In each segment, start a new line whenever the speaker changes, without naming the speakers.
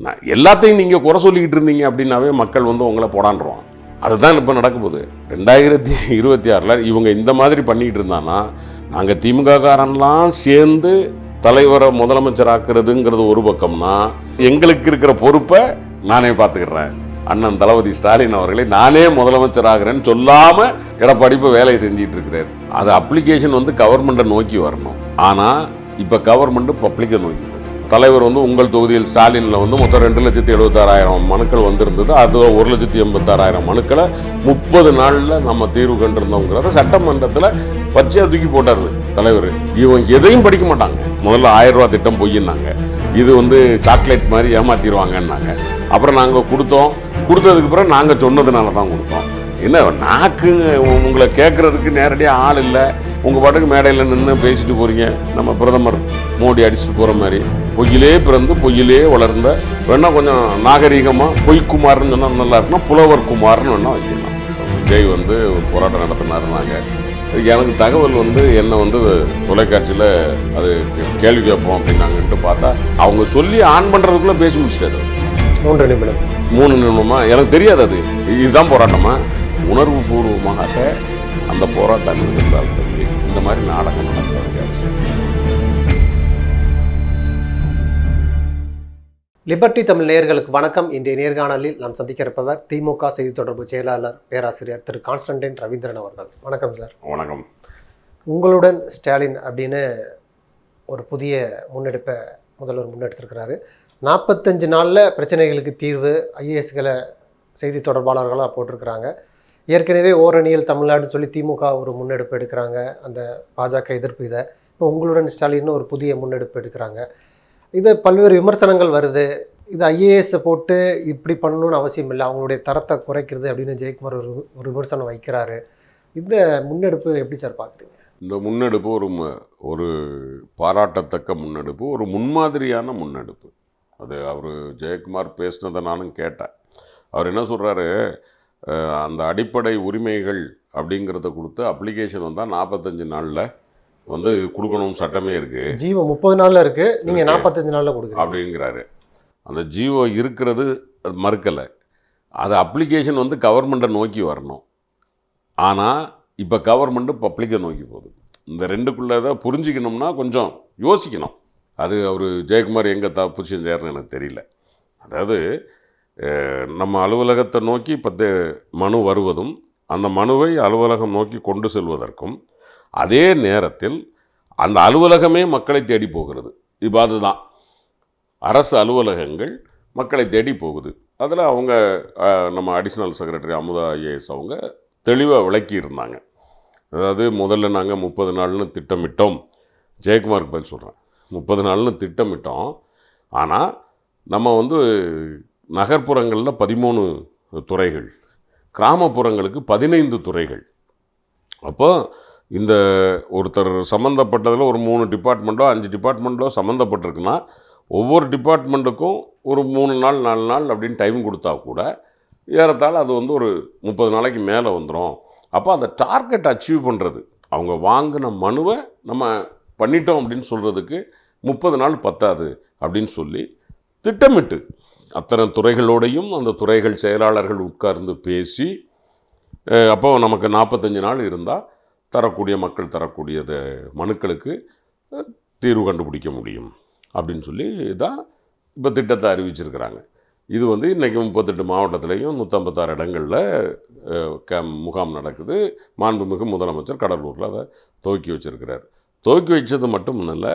நான் எல்லாத்தையும் நீங்கள் குறை சொல்லிக்கிட்டு இருந்தீங்க அப்படின்னாவே மக்கள் வந்து உங்களை போடான்றோம். அதுதான் இப்போ நடக்க போகுது. ரெண்டாயிரத்தி இருபத்தி ஆறில் இவங்க இந்த மாதிரி பண்ணிக்கிட்டு இருந்தான்னா நாங்கள் திமுககாரன்லாம் சேர்ந்து தலைவரை முதலமைச்சராக்குறதுங்கிறது ஒரு பக்கம்னா எங்களுக்கு இருக்கிற பொறுப்பை நானே பார்த்துக்கிறேன். அண்ணன் தளபதி ஸ்டாலின் அவர்களை நானே முதலமைச்சர் ஆகிறேன்னு எடப்பாடி இப்போ வேலையை செஞ்சிட்டு இருக்கிறார். அது அப்ளிகேஷன் வந்து கவர்மெண்ட்டை நோக்கி வரணும். ஆனால் இப்போ கவர்மெண்ட்டு பப்ளிக்கை நோக்கி தலைவர் வந்து உங்கள் தொகுதியில் ஸ்டாலினில் வந்து மொத்தம் ரெண்டு லட்சத்தி எழுபத்தாறாயிரம் மனுக்கள் வந்திருந்தது. அது ஒரு லட்சத்தி எண்பத்தாறாயிரம் மனுக்களை முப்பது நாளில் நம்ம தீர்வு கண்டிருந்தோங்கிறத சட்டமன்றத்தில் பச்சையாக தூக்கி போட்டார் தலைவர். இவங்க எதையும் படிக்க மாட்டாங்க. முதல்ல ஆயிரம் ரூபா திட்டம் பொய்யினாங்க இது வந்து சாக்லேட் மாதிரி ஏமாத்திடுவாங்கன்னாங்க. அப்புறம் நாங்கள் கொடுத்தோம். கொடுத்ததுக்கு பிறகு நாங்கள் சொன்னதுனால தான் கொடுத்தோம். என்ன நாக்கு உங்களை கேட்குறதுக்கு நேரடியாக ஆள் இல்லை. உங்கள் பாட்டுக்கு மேடையில் நின்று பேசிட்டு போகிறீங்க நம்ம பிரதமர் மோடி அடிச்சுட்டு போகிற மாதிரி. பொய்யிலே பிறந்து பொய்யிலே வளர்ந்த வேணா கொஞ்சம் நாகரீகமாக பொய்க்குமார்னு சொன்னால் நல்லா இருக்குன்னா புலவர் குமார்னு வேணா வைக்கலாம். விஜய் வந்து ஒரு போராட்டம் நடத்தினாருனாங்க எனக்கு தகவல் வந்து என்ன வந்து தொலைக்காட்சியில் அது கேள்வி கேட்போம் அப்படின்னாங்கன்ட்டு பார்த்தா அவங்க சொல்லி ஆன் பண்ணுறதுக்குள்ளே பேசி முடிச்சிட்டாரு.
மூன்று நிமிடம்.
மூணு நிமிடமா? எனக்கு தெரியாது அது. இதுதான் போராட்டமா? உணர்வு பூர்வமாக அந்த போராட்டம் இருந்தால் தம்பி இந்த மாதிரி நாடகம் அவசியம்
லிபர்டி தமிழ் நேயர்களுக்கு வணக்கம். இன்றைய நேர்காணலில் நாம் சந்திக்க இருப்பவர் திமுக செய்தி தொடர்பு செயலாளர் பேராசிரியர் திரு கான்ஸ்டன்டைன் ரவீந்திரன் அவர்கள். வணக்கம் சார்.
வணக்கம்.
உங்களுடன் ஸ்டாலின் அப்படின்னு ஒரு புதிய முன்னெடுப்பை முதல்வர் முன்னெடுத்திருக்கிறாரு. நாற்பத்தஞ்சு நாளில் பிரச்சனைகளுக்கு தீர்வு ஐஏஎஸ்களை செய்தி தொடர்பாளர்களாக போட்டிருக்கிறாங்க. ஏற்கனவே ஓரணியில் தமிழ்நாடுன்னு சொல்லி திமுக ஒரு முன்னெடுப்பு எடுக்கிறாங்க. அந்த பாஜக எதிர்ப்பு இதை. இப்போ உங்களுடன் ஸ்டாலின் ஒரு புதிய முன்னெடுப்பு எடுக்கிறாங்க. இது பல்வேறு விமர்சனங்கள் வருது. இது ஐஏஎஸ் போட்டு இப்படி பண்ணணும்னு அவசியம் இல்லை. அவங்களுடைய தரத்தை குறைக்கிறது அப்படின்னு ஜெயக்குமார் ஒரு ஒரு விமர்சனம் வைக்கிறாரு. இந்த முன்னெடுப்பு எப்படி சார் பார்க்குறீங்க?
இந்த முன்னெடுப்பு ஒரு ஒரு பாராட்டத்தக்க முன்னெடுப்பு. ஒரு முன்மாதிரியான முன்னெடுப்பு. அது அவர் ஜெயக்குமார் பேசினதை நானும் கேட்டேன். அவர் என்ன சொல்கிறாரு அந்த அடிப்படை உரிமைகள் அப்படிங்கிறத கொடுத்து அப்ளிகேஷன் வந்தால் நாற்பத்தஞ்சு நாளில் வந்து கொடுக்கணும் சட்டமே இருக்குது
ஜீவோ முப்பது நாள்ல இருக்கு. நீங்க
இருக்கு.
நாற்பத்தஞ்சு நாள்ல கொடுக்குறீங்க.
அப்படிங்கிறாரு. அந்த ஜியோ இருக்கிறது அது மறுக்கலை. அது அப்ளிகேஷன் வந்து கவர்மெண்ட்டை நோக்கி வரணும். ஆனால் இப்போ கவர்மெண்ட்டு பப்ளிக்கை நோக்கி போகுது. இந்த ரெண்டுக்குள்ளே தான் புரிஞ்சிக்கணும்னா கொஞ்சம் யோசிக்கணும். அது அவர் ஜெயக்குமார் எங்கே தப்பு செஞ்சாருன்னு எனக்கு தெரியல. அதாவது நம்ம அலுவலகத்தை நோக்கி பத்து மனு வருவதும் அந்த மனுவை அலுவலகம் நோக்கி கொண்டு செல்வதற்கும் அதே நேரத்தில் அந்த அலுவலகமே மக்களை தேடி போகிறது. இப்போ அதுதான். அரசு அலுவலகங்கள் மக்களை தேடி போகுது. அதில் அவங்க நம்ம அடிஷ்னல் செக்ரட்டரி அமுதா ஐஏஎஸ் அவங்க தெளிவாக விளக்கியிருந்தாங்க. அதாவது முதல்ல நாங்கள் முப்பது நாள்னு திட்டமிட்டோம். ஜெயக்குமாருக்கு பதில் சொல்கிறேன் முப்பது நாள்னு திட்டமிட்டோம். ஆனால் நம்ம வந்து நகர்ப்புறங்களில் பதிமூணு துறைகள் கிராமப்புறங்களுக்கு பதினைந்து துறைகள். அப்போ இந்த ஒருத்தர் சம்மந்தப்பட்டதில் ஒரு மூணு டிபார்ட்மெண்ட்டோ அஞ்சு டிபார்ட்மெண்ட்டோ சம்மந்தப்பட்டிருக்குன்னா ஒவ்வொரு டிபார்ட்மெண்ட்டுக்கும் ஒரு மூணு நாள் நாலு நாள் அப்படின்னு டைம் கொடுத்தா கூட ஏறத்தாழ அது வந்து ஒரு முப்பது நாளைக்கு மேலே வந்துடும் அப்போ அந்த டார்கெட் அச்சீவ் பண்ணுறது அவங்க வாங்கின மனுவை நம்ம பண்ணிட்டோம் அப்படின்னு சொல்கிறதுக்கு முப்பது நாள் பத்தாது அப்படின்னு சொல்லி திட்டமிட்டு அத்தனை துறைகளோடையும் அந்த துறைகள் செயலாளர்கள் உட்கார்ந்து பேசி அப்போ நமக்கு நாற்பத்தஞ்சு நாள் இருந்தால் தரக்கூடிய மக்கள் தரக்கூடியது மனுக்களுக்கு தீர்வு கண்டுபிடிக்க முடியும் அப்படின்னு சொல்லி தான் இப்போ திட்டத்தை அறிவிச்சிருக்கிறாங்க. இது வந்து இன்றைக்கி முப்பத்தெட்டு மாவட்டத்திலையும் நூற்றம்பத்தாறு இடங்களில் க முகாம் நடக்குது. மாண்புமிகு முதலமைச்சர் கடலூரில் அதை துவக்கி வச்சிருக்கிறார். துவக்கி வச்சது மட்டும் இல்லை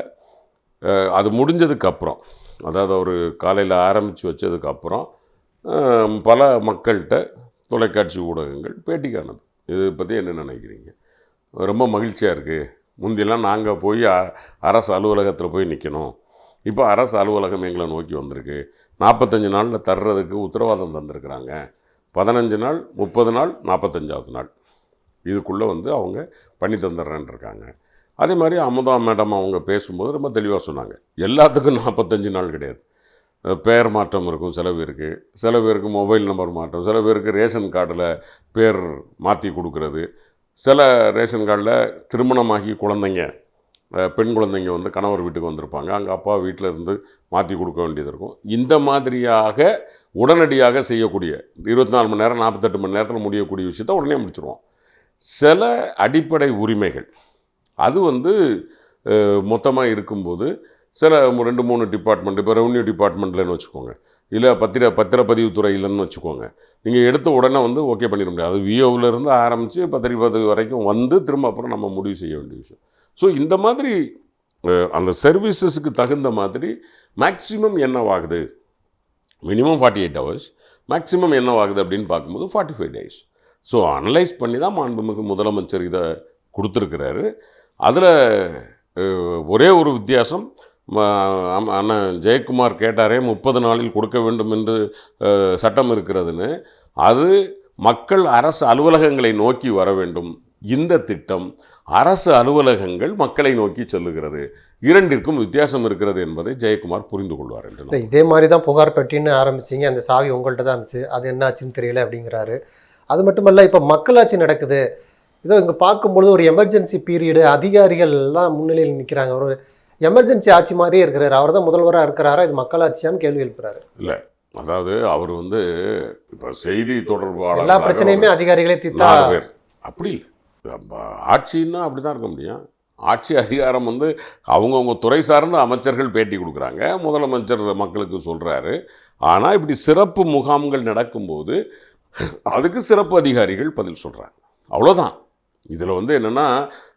அது முடிஞ்சதுக்கு அப்புறம் அதாவது அவர் காலையில் ஆரம்பித்து வச்சதுக்கப்புறம் பல மக்கள்கிட்ட தொலைக்காட்சி ஊடகங்கள் பேட்டி காணுது இதை பற்றி என்ன நினைக்கிறீங்க? ரொம்ப மகிழ்ச்சியாக இருக்குது முந்தியெல்லாம் நாங்கள் போய் அரசு அலுவலகத்தில் போய் நிற்கணும் இப்போ அரசு அலுவலகம் எங்களை நோக்கி வந்திருக்கு. நாற்பத்தஞ்சு நாளில் தர்றதுக்கு உத்தரவாதம் தந்திருக்கிறாங்க. பதினஞ்சு நாள் முப்பது நாள் நாற்பத்தஞ்சாவது நாள். இதுக்குள்ளே வந்து அவங்க பண்ணி தந்துடுறேன் இருக்காங்க அதே மாதிரி அமுதா மேடம் அவங்க பேசும்போது ரொம்ப தெளிவாக சொன்னாங்க. எல்லாத்துக்கும் நாற்பத்தஞ்சு நாள் கிடையாது. பெயர் மாற்றம் இருக்கும் சில பேருக்கு. சில பேருக்கு மொபைல் நம்பர் மாற்றம் சில பேருக்கு ரேஷன் கார்டில் பேர் மாற்றி கொடுக்கறது. சில ரேஷன் கார்டில் திருமணமாகி குழந்தைங்க பெண் குழந்தைங்க வந்து கணவர் வீட்டுக்கு வந்திருப்பாங்க. அங்கே அப்பா வீட்டில் இருந்து மாற்றி கொடுக்க வேண்டியது இருக்கும். இந்த மாதிரியாக உடனடியாக செய்யக்கூடிய இருபத்தி நாலு மணி நேரம் நாற்பத்தெட்டு மணி நேரத்தில் முடியக்கூடிய விஷயத்த உடனே முடிச்சிருவோம். சில அடிப்படை உரிமைகள் அது வந்து மொத்தமாக இருக்கும்போது சில ரெண்டு மூணு டிபார்ட்மெண்ட் இப்போ ரெவன்யூ டிபார்ட்மெண்ட்லன்னு வச்சுக்கோங்க. இல்லை பத்திர பத்திரப்பதிவு துறையிலன்னு வச்சுக்கோங்க. நீங்கள் எடுத்த உடனே வந்து ஓகே பண்ணிட முடியாது. அது விஓவிலேருந்து ஆரம்பித்து பத்திரிப்பதிவு வரைக்கும் வந்து திரும்ப அப்புறம் நம்ம முடிவு செய்ய வேண்டிய விஷயம். ஸோ இந்த மாதிரி அந்த சர்வீசஸுக்கு தகுந்த மாதிரி maximum என்னவாகுது? Minimum forty eight hours maximum என்னவாகுது அப்படின்னு பார்க்கும்போது forty five days so analyse பண்ணி தான் மாண்புமிகு முதலமைச்சர் இதை கொடுத்துருக்கிறாரு. அதில் ஒரே ஒரு வித்தியாசம் அண்ணன் ஜெயக்குமார் கேட்டாரே முப்பது நாளில் கொடுக்க வேண்டும் என்று சட்டம் இருக்கிறதுன்னு. அது மக்கள் அரசு அலுவலகங்களை நோக்கி வர வேண்டும். இந்த திட்டம் அரசு அலுவலகங்கள் மக்களை நோக்கி செல்லுகிறது. இரண்டிற்கும் வித்தியாசம் இருக்கிறது என்பதை ஜெயக்குமார் புரிந்து கொள்வார் என்று
இதே மாதிரி தான் புகார் பெட்டின்னு ஆரம்பிச்சீங்க. அந்த சாவி உங்கள்கிட்ட தான் இருந்துச்சு. அது என்ன ஆச்சுன்னு தெரியல அப்படிங்கிறாரு. அது மட்டுமல்ல இப்போ மக்களாட்சி நடக்குது. இதோ இங்கே பார்க்கும்பொழுது ஒரு எமர்ஜென்சி பீரியடு அதிகாரிகள் எல்லாம் முன்னிலையில் நிற்கிறாங்க ஒரு எமர்ஜென்சி ஆட்சி மாதிரியே இருக்கிறாரு. அவர் தான் முதல்வராக இருக்கிறாரா? இது மக்களாட்சியான்னு கேள்வி எழுப்புறாரு.
அதாவது அவர் வந்து இப்போ செய்தி தொடர்பாளர்
எல்லா பிரச்சனையுமே அதிகாரிகளே தீர்த்தா
பேர். அப்படி இல்லை. ஆட்சின்னா அப்படி தான் இருக்க முடியும். ஆட்சி அதிகாரம் வந்து அவங்கவுங்க துறை சார்ந்த அமைச்சர்கள் பேட்டி கொடுக்குறாங்க. முதலமைச்சர் மக்களுக்கு சொல்கிறாரு ஆனால் இப்படி சிறப்பு முகாம்கள் நடக்கும்போது அதுக்கு சிறப்பு அதிகாரிகள் பதில் சொல்கிறாங்க அவ்வளோதான் இதில் வந்து என்னென்னா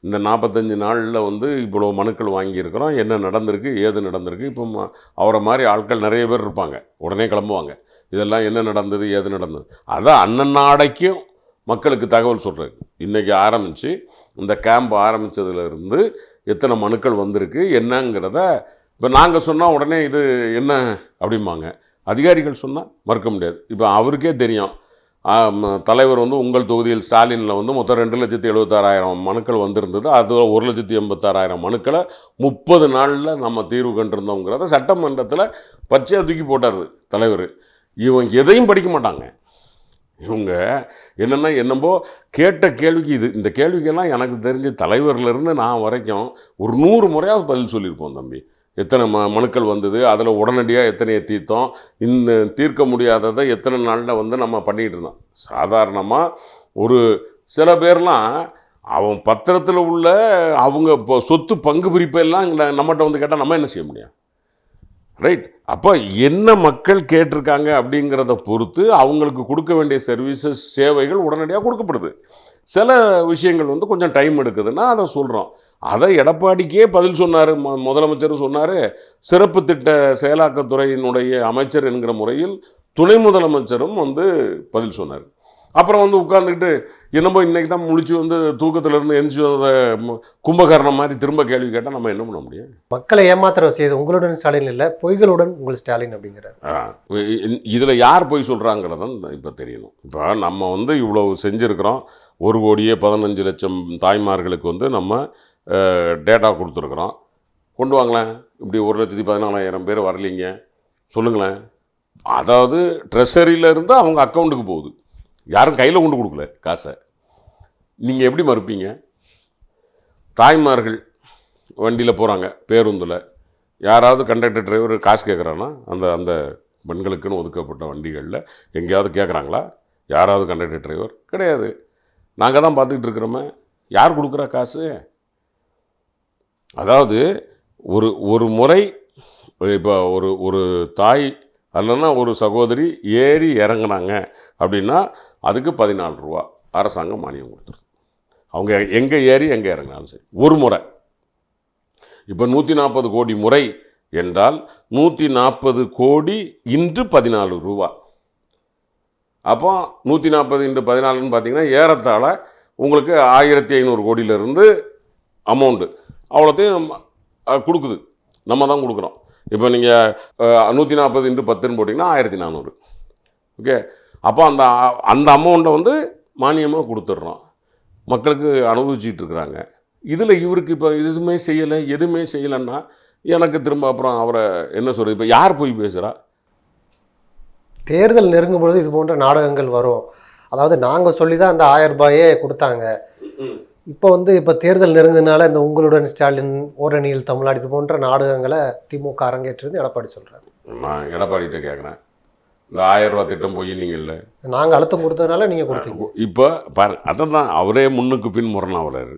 இந்த நாற்பத்தஞ்சு நாளில் வந்து இவ்வளோ மனுக்கள் வாங்கியிருக்கிறோம் என்ன நடந்திருக்கு ஏது நடந்திருக்கு இப்போ அவரை மாதிரி ஆட்கள் நிறைய பேர் இருப்பாங்க உடனே கிளம்புவாங்க. இதெல்லாம் என்ன நடந்தது ஏது நடந்தது. அதான் நாடைக்கும் மக்களுக்கு தகவல் சொல்கிறது இன்றைக்கி ஆரம்பித்து இந்த கேம்ப் ஆரம்பித்ததுலேருந்து எத்தனை மனுக்கள் வந்திருக்கு என்னங்கிறத இப்போ நாங்கள் சொன்னால் உடனே இது என்ன அப்படிம்பாங்க. அதிகாரிகள் சொன்னால் மறுக்க முடியாது. இப்போ அவருக்கே தெரியும். தலைவர் வந்து உங்கள் தொகுதியில் ஸ்டாலினில் வந்து மொத்தம் ரெண்டு லட்சத்தி எழுபத்தாறாயிரம் மனுக்கள் வந்திருந்தது. அது ஒரு லட்சத்தி எண்பத்தாறாயிரம் மனுக்களை முப்பது நாளில் நம்ம தீர்வு கண்டிருந்தோங்கிறத சட்டமன்றத்தில் பச்சையாக தூக்கி போட்டார் தலைவர். இவங்க எதையும் படிக்க மாட்டாங்க. இவங்க என்னென்னா என்னம்போ கேட்ட கேள்விக்கு இது இந்த கேள்விக்கெல்லாம் எனக்கு தெரிஞ்ச தலைவர்லேருந்து நான் வரைக்கும் ஒரு நூறு முறையாவது பதில் சொல்லியிருப்போம் தம்பி. எத்தனை ம மனுக்கள் வந்தது அதில் உடனடியாக எத்தனையை தீர்த்தோம் இந்த தீர்க்க முடியாததை எத்தனை நாளில் வந்து நம்ம பண்ணிகிட்டு இருந்தோம். சாதாரணமாக ஒரு சில பேர்லாம் அவன் பத்திரத்தில் உள்ள அவங்க இப்போ சொத்து பங்கு பிரிப்பெல்லாம் நம்மகிட்ட வந்து கேட்டால் நம்ம என்ன செய்ய முடியும்? ரைட் அப்போ என்ன மக்கள் கேட்டிருக்காங்க அப்படிங்கிறத பொறுத்து அவங்களுக்கு கொடுக்க வேண்டிய சர்வீசஸ் சேவைகள் உடனடியாக கொடுக்கப்படுது. சில விஷயங்கள் வந்து கொஞ்சம் டைம் எடுக்குதுன்னா அதை சொல்கிறோம் அதை எடப்பாடிக்கே பதில் சொன்னார். முதலமைச்சரும் சொன்னார் சிறப்பு திட்ட செயலாக்கத்துறையினுடைய அமைச்சர் என்கிற முறையில் துணை முதலமைச்சரும் வந்து பதில் சொன்னார். அப்புறம் வந்து உட்காந்துக்கிட்டு என்னமோ இன்னைக்கு தான் முழிச்சு வந்து தூக்கத்திலேருந்து எந்திரிச்சு வந்த கும்பகர்ணம் மாதிரி திரும்ப கேள்வி கேட்டால் நம்ம என்ன பண்ண முடியும்?
மக்களை ஏமாத்துற செய்து உங்களுடன் ஸ்டாலின் இல்லை பொய்களுடன் உங்கள் ஸ்டாலின் அப்படிங்கிறாரு.
இதில் யார் போய் சொல்கிறாங்கிறதான் இப்போ தெரியணும். இப்போ நம்ம வந்து இவ்வளவு செஞ்சுருக்கிறோம். ஒரு கோடியே பதினஞ்சு லட்சம் தாய்மார்களுக்கு வந்து நம்ம டேட்டா கொடுத்துருக்குறோம். கொண்டு வாங்களேன். இப்படி ஒரு லட்சத்தி பதினாலாயிரம் பேர் வரலீங்க. சொல்லுங்களேன். அதாவது ட்ரெஷரியில இருந்தால் அவங்க அக்கௌண்ட்டுக்கு போகுது. யாரும் கையில் கொண்டு கொடுக்கல காசை. நீங்கள் எப்படி மறுப்பீங்க? தாய்மார்கள் வண்டியில் போகிறாங்க பேருந்தில். யாராவது கண்டக்டர் டிரைவர் காசு கேட்குறான்னா அந்த அந்த பெண்களுக்குன்னு ஒதுக்கப்பட்ட வண்டிகளில் எங்கேயாவது கேட்குறாங்களா யாராவது கண்டக்டர் டிரைவர் கிடையாது. நாங்கள் தான் பார்த்துக்கிட்டு இருக்கிறோமே. யார் கொடுக்குறா காசு? அதாவது ஒரு ஒரு முறை இப்போ ஒரு ஒரு தாய் அல்லனா ஒரு சகோதரி ஏறி இறங்குனாங்க அப்படின்னா அதுக்கு பதினாலு ரூபா அரசாங்கம் மானியம் கொடுத்துருது. அவங்க எங்கே ஏறி எங்கே இறங்கினாலும் சரி. ஒரு முறை. இப்போ நூற்றி நாற்பது கோடி முறை என்றால் நூற்றி நாற்பது கோடி இன்று பதினாலு ரூபா. அப்போ நூற்றி நாற்பது இன்று பதினாலுன்னு பார்த்தீங்கன்னா ஏறத்தாழ உங்களுக்கு ஆயிரத்தி ஐநூறு கோடியிலேருந்து அமௌண்ட்டு அவ்வளோத்தையும் கொடுக்குது. நம்ம தான் கொடுக்குறோம். இப்போ நீங்கள் நூற்றி நாற்பது இன்ட்டு பத்துன்னு போட்டிங்கன்னா ஆயிரத்தி நானூறு. ஓகே? அப்போ அந்த அந்த அமௌண்ட்டை வந்து மானியமாக கொடுத்துட்றோம். மக்களுக்கு அனுபவிச்சிட்டு இருக்கிறாங்க. இதில் இவருக்கு இப்போ எதுவுமே செய்யலை. எதுவுமே செய்யலைன்னா எனக்கு திரும்ப அப்புறம் அவரை என்ன சொல்கிறது இப்போ யார் போய் பேசுகிறா
தேர்தல் நெருங்கும் பொழுது இது போன்ற நாடகங்கள் வரும். அதாவது நாங்கள் சொல்லி தான் அந்த ஆயிரம் ரூபாயே கொடுத்தாங்க. இப்போ வந்து இப்போ தேர்தல் நெருங்கினால இந்த உங்களுடன் ஸ்டாலின் ஓரணியில் தமிழ்நாடு இது போன்ற நாடகங்களை திமுக அரங்கேற்றது எடப்பாடி சொல்றாரு.
நான் எடப்பாடிகிட்ட கேட்குறேன் இந்த ஆயிரம் ரூபா திட்டம் போய் நீங்கள்ல
நாங்கள் அழுத்தம் கொடுத்ததுனால நீங்கள் கொடுத்தீங்க.
இப்போ பாரு அதான் தான் அவரே முன்னுக்கு பின் முரணாவலர்.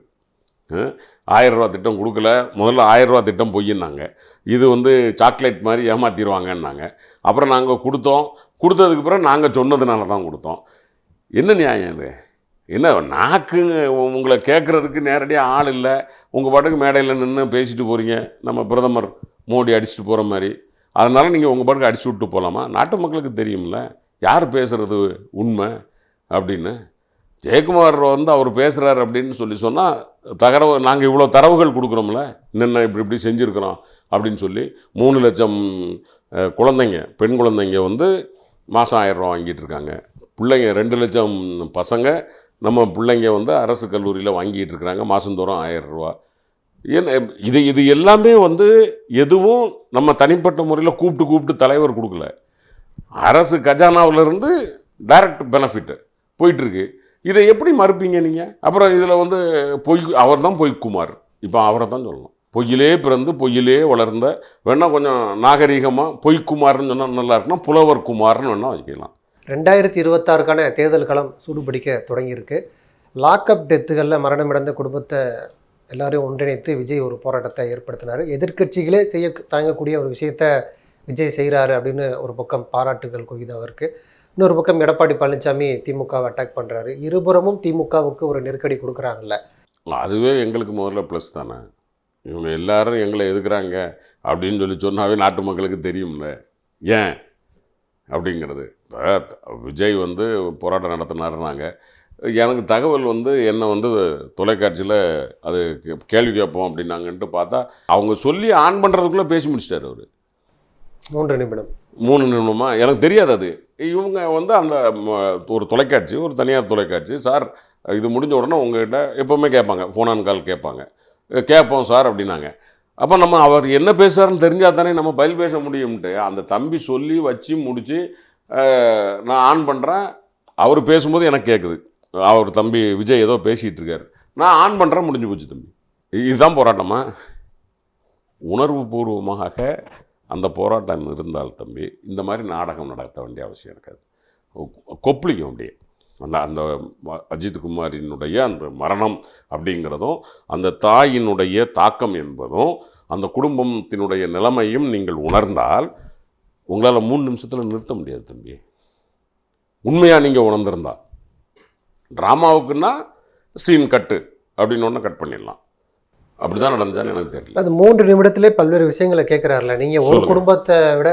ஆயிரம் ரூபா திட்டம் கொடுக்கல. முதல்ல ஆயிரம் ரூபா திட்டம் பொய்யின்னாங்க. இது வந்து சாக்லேட் மாதிரி ஏமாத்திடுவாங்கன்னாங்க. அப்புறம் நாங்கள் கொடுத்தோம். கொடுத்ததுக்கு பிறகு நாங்கள் சொன்னதுனால தான் கொடுத்தோம். என்ன நியாயம் இது? என்ன நாக்குங்க உங்களை கேட்குறதுக்கு நேரடியாக ஆள் இல்லை. உங்கள் பாட்டுக்கு மேடையில் நின்று பேசிட்டு போகிறீங்க நம்ம பிரதமர் மோடி அடிச்சுட்டு போகிற மாதிரி. அதனால் நீங்கள் உங்கள் பாட்டுக்கு அடிச்சு விட்டு போகலாமா நாட்டு மக்களுக்கு தெரியும்ல. யார் பேசுகிறது உண்மை அப்படின்னு. ஜெயக்குமார் வந்து அவர் பேசுகிறார் அப்படின்னு சொல்லி சொன்னால் தகரவு நாங்கள் இவ்வளோ தரவுகள் கொடுக்குறோம்ல. நின்று இப்படி இப்படி செஞ்சுருக்குறோம் அப்படின்னு சொல்லி மூணு லட்சம் குழந்தைங்க பெண் குழந்தைங்க வந்து மாதம் ஆயிரம் ரூபா வாங்கிட்டு இருக்காங்க. பிள்ளைங்க ரெண்டு லட்சம் பசங்க நம்ம பிள்ளைங்க வந்து அரசு கல்லூரியில் வாங்கிட்டு இருக்கிறாங்க. மாதந்தோறும் ஆயிரம் ரூபா. ஏன் இது இது எல்லாமே வந்து எதுவும் நம்ம தனிப்பட்ட முறையில் கூப்பிட்டு கூப்பிட்டு தலைவர் கொடுக்கல. அரசு கஜானாவிலிருந்து டைரக்ட் பெனிஃபிட்டு போயிட்டுருக்கு. இதை எப்படி மறுப்பீங்க நீங்கள் அப்புறம் இதில் வந்து பொய் அவர் தான் பொய்க்குமார். இப்போ அவரை தான் சொல்லணும். பொய்யிலே பிறந்து பொய்யிலே வளர்ந்த வேணால் கொஞ்சம் நாகரீகமாக பொய்க்குமார்னு சொன்னால் நல்லா இருக்குன்னா புலவர் குமார்னு வேணால் வச்சுக்கலாம்.
ரெண்டாயிரத்தி இருபத்தாறுக்கான தேர்தல் களம் சூடுபிடிக்க தொடங்கியிருக்கு. லாக்அப் டெத்துகளில் மரணமடைந்த குடும்பத்தை எல்லாரையும் ஒன்றிணைத்து விஜய் ஒரு போராட்டத்தை ஏற்படுத்தினார். எதிர்க்கட்சிகளே செய்ய தாங்கக்கூடிய ஒரு விஷயத்த விஜய் செய்கிறாரு அப்படின்னு ஒரு பக்கம் பாராட்டுகள் குவிது அவருக்கு. இன்னொரு பக்கம் எடப்பாடி பழனிசாமி திமுகவை அட்டாக் பண்ணுறாரு இருபுறமும் திமுகவுக்கு ஒரு நெருக்கடி கொடுக்குறாங்கல்ல.
அதுவே எங்களுக்கு முதல்ல ப்ளஸ் தானே. இவங்க எல்லாரும் எங்களை எதுக்குறாங்க அப்படின்னு சொல்லி சொன்னாவே நாட்டு மக்களுக்கு தெரியும்ல. ஏன்? அப்படிங்கிறது. இப்போ விஜய் வந்து போராட்டம் நடத்தினாருனாங்க எனக்கு தகவல் வந்து என்னை வந்து தொலைக்காட்சியில் அது கேள்வி கேட்போம் அப்படின்னாங்கன்ட்டு பார்த்தா அவங்க சொல்லி ஆன் பண்ணுறதுக்குள்ளே பேசி முடிச்சிட்டாரு அவர்.
மூன்று நிமிடம்.
மூணு நிமிடமா? எனக்கு தெரியாது அது. இவங்க வந்து அந்த ஒரு தொலைக்காட்சி ஒரு தனியார் தொலைக்காட்சி. சார் இது முடிஞ்ச உடனே உங்ககிட்ட எப்போவுமே கேட்பாங்க. ஃபோன் ஆன் கால் கேட்பாங்க. "அஹ், கேட்போம் சார் அப்படின்னாங்க. அப்போ நம்ம அவர் என்ன பேசுறாருன்னு தெரிஞ்சால் தானே நம்ம பதில் பேச முடியும்ட்டு. அந்த தம்பி சொல்லி வச்சு முடித்து நான் ஆன் பண்ணுறேன் அவர் பேசும்போது எனக்கு கேட்குது அவர் தம்பி விஜய் ஏதோ பேசிகிட்டு இருக்காரு. நான் ஆன் பண்ணுறேன் முடிஞ்சு போச்சு தம்பி. இதுதான் போராட்டமா? உணர்வு பூர்வமாக அந்த போராட்டம் இருந்தால் தம்பி இந்த மாதிரி நாடகம் நடத்த வேண்டிய அவசியம் இருக்காது. கொ- கொப்பளிக்கும் அப்படியே. அந்த அந்த அஜித் குமாரினுடைய அந்த மரணம் அப்படிங்கிறதும் அந்த தாயினுடைய தாக்கம் என்பதும் அந்த குடும்பத்தினுடைய நிலைமையும் நீங்கள் உணர்ந்தால் உங்களால் மூணு நிமிஷத்தில் நிறுத்த முடியாது தம்பி. உண்மையாக நீங்கள் உணர்ந்திருந்தா. ட்ராமாவுக்குன்னா சீன் கட்டு அப்படின்னு ஒன்று கட் பண்ணிடலாம். அப்படி தான் நடந்துச்சான்னு எனக்கு தெரியல.
அது மூன்று நிமிடத்திலே பல்வேறு விஷயங்களை கேட்குறாருல நீங்கள் ஒரு. குடும்பத்தை விட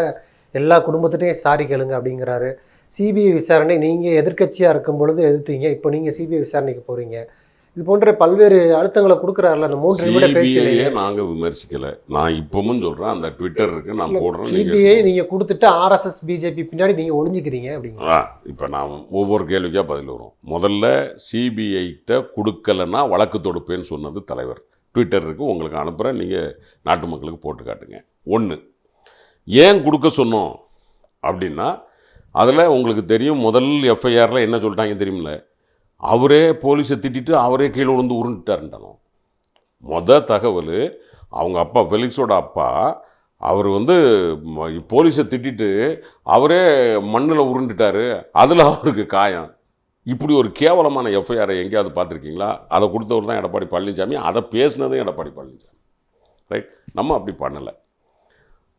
எல்லா குடும்பத்திட்டையும் சாரி கேளுங்க அப்படிங்கிறாரு. சிபிஐ விசாரணை நீங்கள் எதிர்க்கட்சியாக இருக்கும் பொழுது எதிர்த்தீங்க. இப்போ நீங்கள் சிபிஐ விசாரணைக்கு போகிறீங்க இது போன்ற பல்வேறு அழுத்தங்களை கொடுக்குறாருல அந்த மூன்று நிமிட பேச்சிலேயே.
நாங்கள் விமர்சிக்கலை? நான் இப்பவும் சொல்கிறேன் அந்த ட்விட்டர் இருக்கு நான் போடுறேன்
சிபிஐ
நீங்கள்
கொடுத்துட்டு ஆர்எஸ்எஸ் பிஜேபி பின்னாடி நீங்கள் ஒளிஞ்சிக்கிறீங்க அப்படிங்க.
ஆ இப்போ நான் ஒவ்வொரு கேள்விக்காக பதில் வரும். முதல்ல சிபிஐட்ட கொடுக்கலன்னா வழக்கு தொடுப்பேன்னு சொன்னது தலைவர். ட்விட்டர் இருக்கு உங்களுக்கு அனுப்புகிறேன் நீங்கள் நாட்டு மக்களுக்கு போட்டு காட்டுங்க. ஒன்று ஏன் கொடுக்க சொன்னோம் அப்படின்னா அதில் உங்களுக்கு தெரியும் முதல் எஃப்ஐஆரில் என்ன சொல்லிட்டாங்க தெரியுமில்ல? அவரே போலீஸை திட்டிட்டு அவரே கீழே விழுந்து உருண்டுட்டாருண்டானோ மொத தகவல் அவங்க அப்பா ஃபெலிக்ஸோட அப்பா அவர் வந்து ம- போலீஸை திட்டிட்டு அவரே மண்ணில் உருண்டுட்டாரு. அதில் அவருக்கு காயம். இப்படி ஒரு கேவலமான எஃப்ஐஆரை எங்கேயாவது பார்த்துருக்கீங்களா? அதை கொடுத்தவர் தான் எடப்பாடி பழனிசாமி அதை பேசினதும் எடப்பாடி பழனிசாமி. ரைட் நம்ம அப்படி பண்ணலை.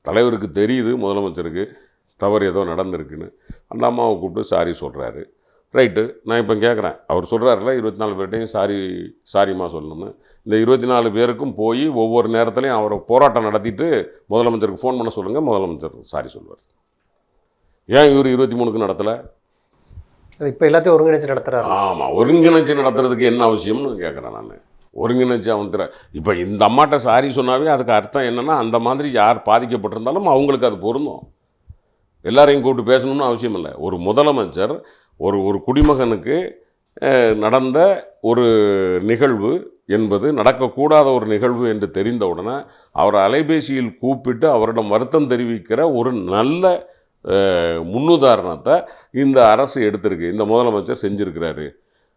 தலைவருக்கு தெரியுது முதலமைச்சருக்கு தவறு ஏதோ நடந்திருக்குன்னு. அந்த அம்மாவை கூப்பிட்டு சாரி சொல்கிறாரு ரைட்டு நான் இப்போ கேட்குறேன் அவர் சொல்கிறாருல இருபத்தி நாலு பேர்ட்டையும் சாரி சாரிம்மா சொல்லணும்னு. இந்த இருபத்தி நாலு பேருக்கும் போய் ஒவ்வொரு நேரத்துலையும் அவரை போராட்டம் நடத்திட்டு முதலமைச்சருக்கு ஃபோன் பண்ண சொல்லுங்கள் முதலமைச்சர் சாரி சொல்வார் ஏன் இவர் இருபத்தி மூணுக்கு நடத்தலை
இப்போ எல்லாத்தையும் ஒருங்கிணைச்சு நடத்துறாரு.
ஆமாம் ஒருங்கிணைச்சு நடத்துறதுக்கு என்ன அவசியம்னு கேட்குறேன் நான். ஒருங்கிணைச்சு அவன் திற இப்போ இந்த அம்மாட்ட சாரி சொன்னாவே அதுக்கு அர்த்தம் என்னன்னா அந்த மாதிரி யார் பாதிக்கப்பட்டிருந்தாலும் அவங்களுக்கு அது பொருந்தும். எல்லாரையும் கூப்பிட்டு பேசணும்னு அவசியம் இல்லை. ஒரு முதலமைச்சர் ஒரு ஒரு குடிமகனுக்கு நடந்த ஒரு நிகழ்வு என்பது நடக்கக்கூடாத ஒரு நிகழ்வு என்று தெரிந்தவுடனே அவர் அவரை அலைபேசியில் கூப்பிட்டு அவரிடம் வருத்தம் தெரிவிக்கிற ஒரு நல்ல முன்னுதாரணத்தை இந்த அரசு எடுத்திருக்கு இந்த முதலமைச்சர் செஞ்சுருக்கிறாரு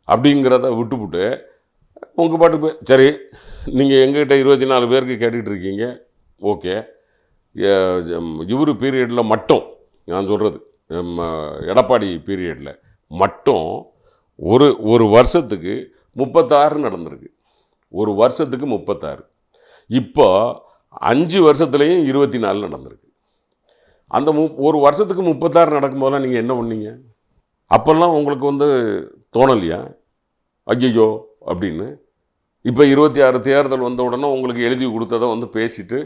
அப்படிங்கிறத விட்டுவிட்டு உங்கள் பாட்டுக்கு போய் சரி நீங்கள் எங்ககிட்ட இருபத்தி நாலு பேருக்கு கேட்டுக்கிட்டு இருக்கீங்க ஓகே இவர் பீரியடில் மட்டும் நான் சொல்கிறது எடப்பாடி பீரியடில் மட்டும் ஒரு ஒரு வருஷத்துக்கு முப்பத்தாறு நடந்திருக்கு. ஒரு வருஷத்துக்கு முப்பத்தாறு. இப்போ அஞ்சு வருஷத்துலேயும் இருபத்தி நாலு நடந்திருக்கு. அந்த மு ஒரு வருஷத்துக்கு முப்பத்தாறு நடக்கும்போதெல்லாம் நீங்கள் என்ன பண்ணீங்க? அப்போல்லாம் உங்களுக்கு வந்து தோணலையா? ஐயையோ அப்படின்னு. இப்போ இருபத்தி ஆறு தேர்தல் வந்த உடனே உங்களுக்கு எழுதி கொடுத்ததை வந்து பேசிட்டு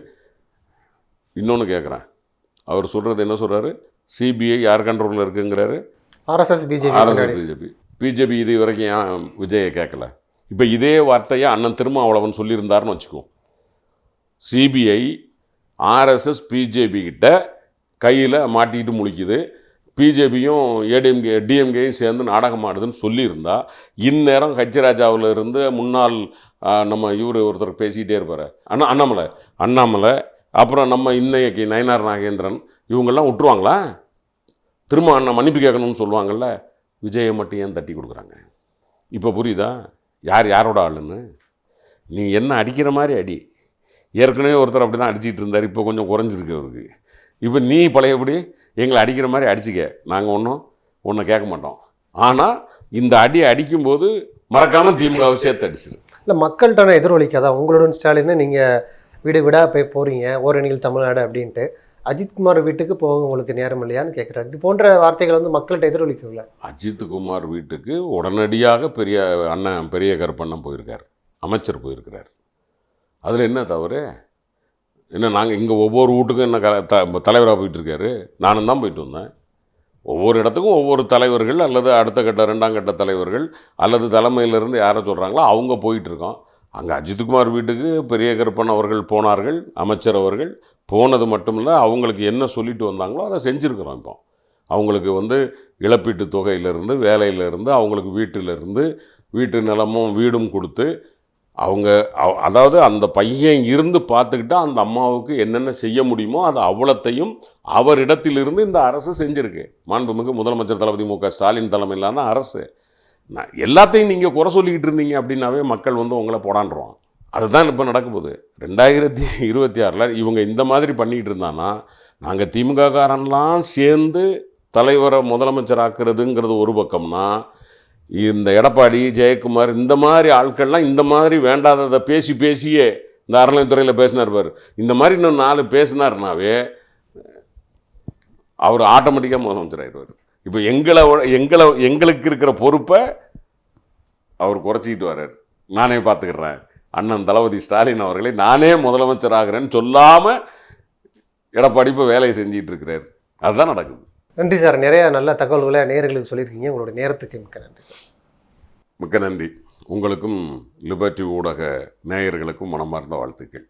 இன்னொன்று கேட்குறேன் அவர் சொல்கிறது என்ன சொல்கிறாரு சிபிஐ யார் கண்ட்ரோலில் இருக்குங்கிறாரு?
RSS BJP
RSS BJP BJP இது வரைக்கும் ஏன் விஜயை கேட்கல? இப்போ இதே வார்த்தையை அண்ணன் திருமாவளவன் சொல்லியிருந்தாருன்னு வச்சுக்கோ. சிபிஐ ஆர்எஸ்எஸ் பிஜேபி கிட்ட கையில் மாட்டிக்கிட்டு முழிக்குது. பிஜேபியும் ஏடிஎம்கே டிஎம்கேயும் சேர்ந்து நாடகம் ஆடுதுன்னு சொல்லியிருந்தா இந்நேரம் ஹச்ராஜாவில் இருந்து முன்னாள் நம்ம இவர் ஒருத்தர் பேசிக்கிட்டே இருப்பார். அண்ணா அண்ணாமலை. அண்ணாமலை அப்புறம் நம்ம இன்னைக்கு நயனார் நாகேந்திரன் இவங்கெல்லாம் விட்டுருவாங்களா? திரும்ப அண்ணன் மன்னிப்பு கேட்கணும்னு சொல்லுவாங்கள்ல விஜயை மட்டும் ஏன் தட்டி கொடுக்குறாங்க? இப்போ புரியுதா? யார் யாரோட ஆளுன்னு? நீ என்ன அடிக்கிற மாதிரி அடி. ஏற்கனவே ஒருத்தர் அப்படி தான் அடிச்சிட்டு இருந்தார் இப்போ கொஞ்சம் குறைஞ்சிருக்கு அவருக்கு. இப்போ நீ பழையபடி எங்களை அடிக்கிற மாதிரி அடிச்சுக்க. நாங்கள் ஒன்றும் ஒன்றை கேட்க மாட்டோம். ஆனால் இந்த அடி அடிக்கும்போது மறக்காமல் திமுகவை சேர்த்து அடிச்சிரு.
இல்லை மக்கள்கிட்ட எதிரொலிக்காதான் உங்களுடன் ஸ்டாலின் நீங்கள் வீடு வீடாக போய் போகிறீங்க ஓரணியில் தமிழ்நாடு அப்படின்ட்டு. அஜித்குமார் வீட்டுக்கு போக உங்களுக்கு நேரம் இல்லையான்னு கேட்குறாரு இது போன்ற வார்த்தைகள் வந்து மக்கள்கிட்ட எதிரொலிக்கும்ல
அஜித்குமார் வீட்டுக்கு உடனடியாக பெரிய அண்ணன் பெரிய கருப்பண்ணன் போயிருக்கார். அமைச்சர் போயிருக்கிறார். அதில் என்ன தவறு? என்ன நாங்கள் இங்கே ஒவ்வொரு வீட்டுக்கும் என்ன க த தலைவராக போயிட்டுருக்காரு? நானும் தான் போயிட்டு வந்தேன். ஒவ்வொரு இடத்துக்கும் ஒவ்வொரு தலைவர்கள் அல்லது அடுத்த கட்ட ரெண்டாம் கட்ட தலைவர்கள் அல்லது தலைமையிலிருந்து யாரை சொல்கிறாங்களோ அவங்க போயிட்டுருக்கோம். அங்கே அஜித்குமார் வீட்டுக்கு பெரிய கருப்பன் அவர்கள் போனார்கள் அமைச்சர் அவர்கள். போனது மட்டும் இல்லை அவங்களுக்கு என்ன சொல்லிட்டு வந்தாங்களோ அதை செஞ்சுருக்குறோம் இப்போ. அவங்களுக்கு வந்து இழப்பீட்டு தொகையிலிருந்து வேலையிலிருந்து அவங்களுக்கு வீட்டிலிருந்து வீட்டு நிலமும் வீடும் கொடுத்து அவங்க அதாவது அந்த பையன் இருந்து பார்த்துக்கிட்டா அந்த அம்மாவுக்கு என்னென்ன செய்ய முடியுமோ அது அவ்வளத்தையும் அவரிடத்திலிருந்து இந்த அரசு செஞ்சுருக்கு. மாண்புமிகு முதலமைச்சர் தளபதி மு க ஸ்டாலின் தலைமையிலான அரசு. நான் எல்லாத்தையும் நீங்கள் குறை சொல்லிக்கிட்டு இருந்தீங்க அப்படின்னாவே மக்கள் வந்து உங்களை போடான்றான் அதுதான் இப்போ நடக்க போகுது. ரெண்டாயிரத்தி இருபத்தி ஆறில் இவங்க இந்த மாதிரி பண்ணிக்கிட்டு இருந்தான்னா நாங்கள் திமுககாரன்லாம் சேர்ந்து தலைவரை முதலமைச்சர் ஆக்குறதுங்கிறது ஒரு பக்கம்னா இந்த எடப்பாடி ஜெயக்குமார் இந்த மாதிரி ஆட்கள்லாம் இந்த மாதிரி வேண்டாததை பேசி பேசியே இந்த அறநிலையத்துறையில் பேசினார் பாரு. இந்த மாதிரி இன்னும் நாலு பேசினார்னாவே அவர் ஆட்டோமேட்டிக்காக முதலமைச்சர் ஆயிடுவார். இப்போ எங்களை எங்களை எங்களுக்கு இருக்கிற பொறுப்பை அவர் குறைச்சிக்கிட்டு வர்றார். நானே பார்த்துக்கிறேன் அண்ணன் தளபதி ஸ்டாலின் அவர்களை நானே முதலமைச்சர் ஆகிறேன்னு சொல்லாமல் எடப்பாடி இப்போ வேலையை செஞ்சிட்டு இருக்கிறார். அதுதான் நடக்குது.
நன்றி சார். நிறைய நல்ல தகவல்களை நேயர்களுக்கு சொல்லியிருக்கீங்க. உங்களுடைய நேரத்துக்கு மிக்க நன்றி சார்.
மிக்க நன்றி. உங்களுக்கும் லிபர்ட்டி ஊடக நேயர்களுக்கும் மனமார்ந்த வாழ்த்துக்கள்.